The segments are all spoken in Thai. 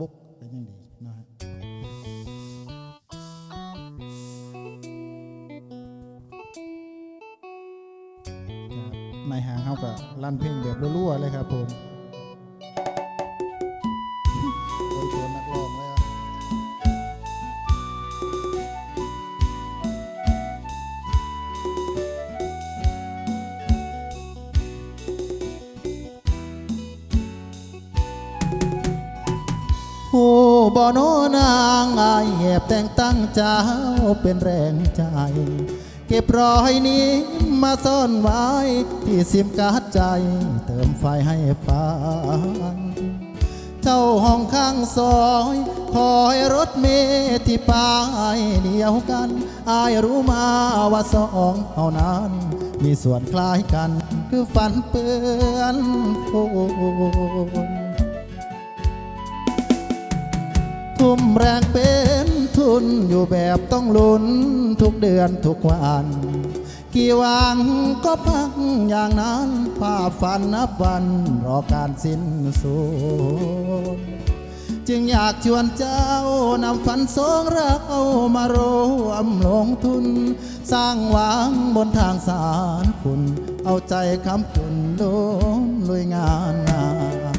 บุกก็ยังดีนะฮะในหางเขาก็ลั่นเพลงแบบรัวๆเลยครับผม บ่โนนางอายแอบแต่งตั้งเจ้าเป็นแรงใจ เก็บรอยนี้มาซ่อนไว้ ที่ซิมการ์ดใจ เติมไฟให้ฟังเจ้าห้องข้างซอยคอยรถเมล์ที่ปลายเดียวกัน อายรู้มาว่าสองเท่านั้น มีส่วนคล้ายกัน คือฝันเปื้อนคน ทุ่มแรงเป็นทุนอยู่แบบต้องลุ้นทุกเดือนทุกวัน กี่วันก็พังอย่างนั้นภาพฝันนับวันรอการสิ้นสุดจึงอยากชวนเจ้านำฝันสองเรามารวมลงทุน สร้างหวังบนทางสารคุณ เอาใจคำจุนโดนลุยงานงาน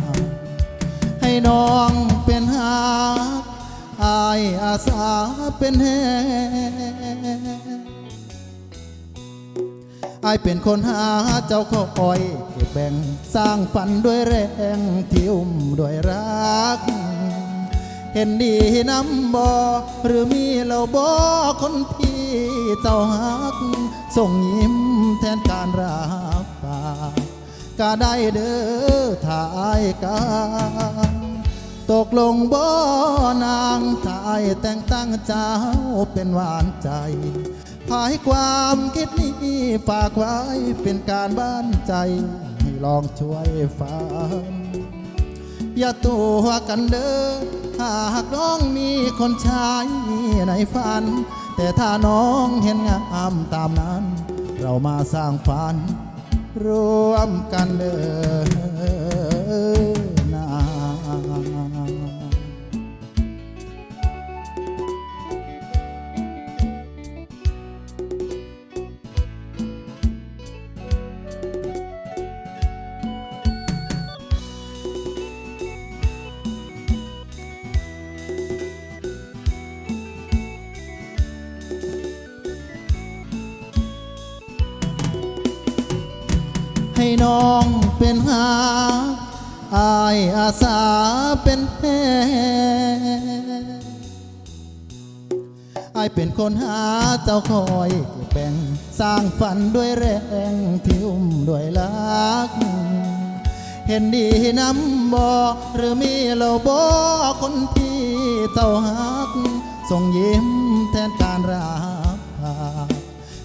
ให้น้องายอาสาเป็นแหอายเป็นคนหาเจ้าขอคอยเก็บแบ่งสร้างฝันด้วยแรงที่อุ้มด้วยรัก เห็นดีน้ำบอหรือมีเราบอคนที่เจ้าหัก ส่งยิ้มแทนการรับปากก็ได้เด้อถ่ายกัน ตกลงบ่นางถ่ายแต่งตั้งเจ้าเป็นหวานใจขายความคิดนี้ฝากไว้เป็นการบ้านใจ ให้ลองช่วยฟังอย่าตัวกันเด้อหากน้องมีคนชายในฝัน แต่ถ้าน้องเห็นงามตามนั้น เรามาสร้างฝัน ร่วมกันเด้อ ให้น้องเป็นหาอายอาสาเป็นแพอายเป็นคนหาเจ้าคอยแบ่งสร้างฝันด้วยแรงที่อุ้มด้วยรัก เห็นดีน้ำบอหรือมีเราบอคนที่เจ้าหักส่งยิ้มแทนการรับาก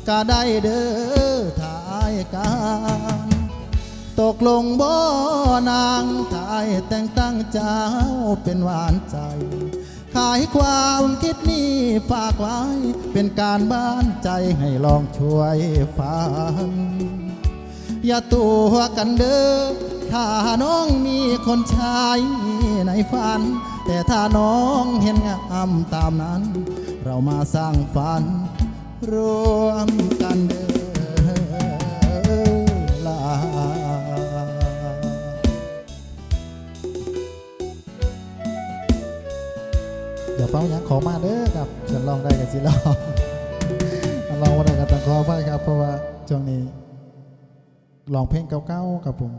ก็ได้เด้อถ่ายกัน ตกลงบ่นางถ่ายแต่งตั้งเจ้าเป็นหวานใจ ขายความคิดนี้ฝากไว้ เป็นการบ้านใจให้ลองช่วยฟัง อย่าตัวกันเด้อถ้าน้องมีคนชายในฝัน แต่ถ้าน้องเห็นงามตามนั้น เรามาสร้างฝัน รวมกันเด้อ เดี๋ยวเป้าหยังขอมาเด้อครับฉันลองได้กับสิลองลองวันไหนกันต้องขอไปครับ เพราะว่าช่วงนี้ลองเพลงเก่าๆครับผม